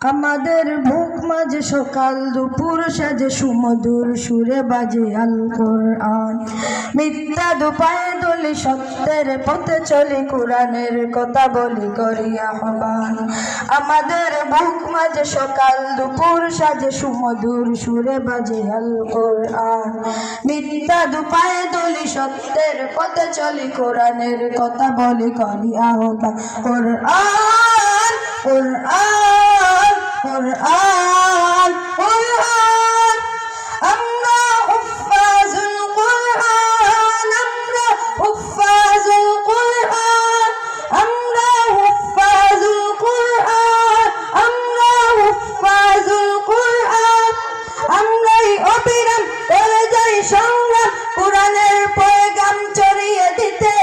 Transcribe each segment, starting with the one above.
আমাদের বুক মাঝে সকাল, দুপুর সাজে সুমধুর সুরে বাজে আল কোরআন। মিথ্যা দুপায়ে দলি সত্যের পথে চলি, কোরআনের কথা বলি করি আহ্বান। আমাদের বুক মাঝে সকাল, দুপুর সাজে সুমধুর সুরে বাজে আল কোরআন। মিথ্যা দুপায়ে দলি সত্যের পথে চলি, কোরআনের কথা বলি করি আহ্বান। কোরআন কোরআন। অবিরাম করে যাই সংগ্রাম কোরআনের পয়গাম ছড়িয়ে দিতে।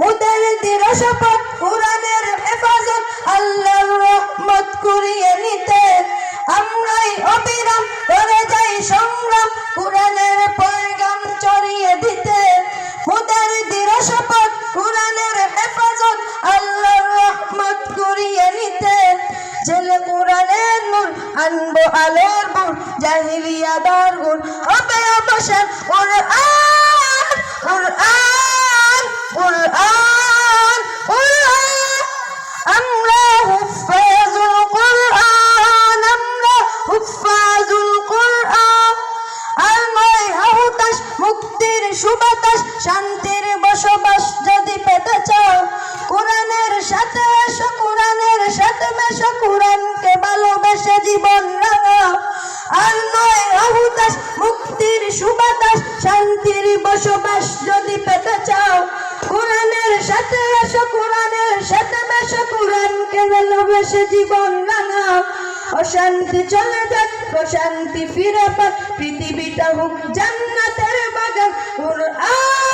মুদের দির শপথ কোরআনের হেফাজত, আল্লাহর রহমত কুড়িয়ে নিতে। আমরাই অবিরাম করে যাই সংগ্রাম কোরআনের পয়গাম ছড়িয়ে দিতে। মুদের দির শপথ কোরআনের হেফাজত, আল্লাহর রহমত কুড়িয়ে নিতে। জেলে কোরআনের নূর, আনব আলোর মুক্তির সুবাতাস শান্তির বসবাস যদি পেতে চাও কোরআনের সাথে কোরআনের শান্তির বসবাস যদি পেতে চাও, কোরআনের সাথে এসো কোরআনের সাথে মেশো কোরআনকে ভালোবেসে জীবন রাঙাও অশান্তি চলে যাক, অশান্তি ফিরে পাক, পৃথিবীটা হোক জান্নাতের বাগান, কুরআন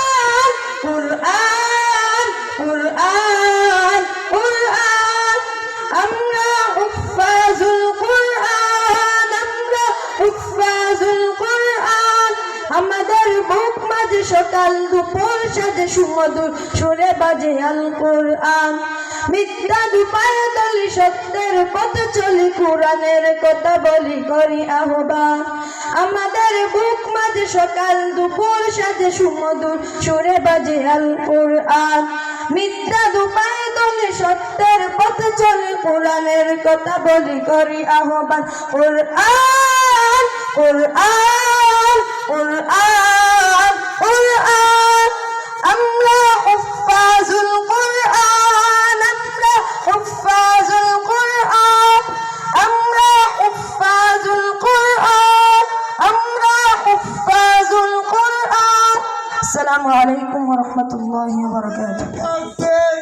আমাদের বুক মাঝে সকাল, দুপুর সাজে সুমধুর সুরে বাজে আল কোরআন। মিথ্যা দুপায়ে দলি সত্যের পথে চলি, কোরআনের কথা বলি, করি আহ্বান। আমাদের বুক মাঝে সকাল, দুপুর সাজে সুমধুর সুরে বাজে আল কোরআন। মিথ্যা দুপায়ে দলি সত্যের পথে চলি, কোরআনের কথা বলি, করি আহ্বান। কোরআন কোরআন। কোরআন কোরআন আমরা হুফাজুল কোরআন আমরা হুফাজুল কোরআন আমরা হুফাজুল কোরআন আমরা হুফাজুল কোরআন আসসালামু আলাইকুম ওয়া রাহমাতুল্লাহি ওয়া বারাকাতুহু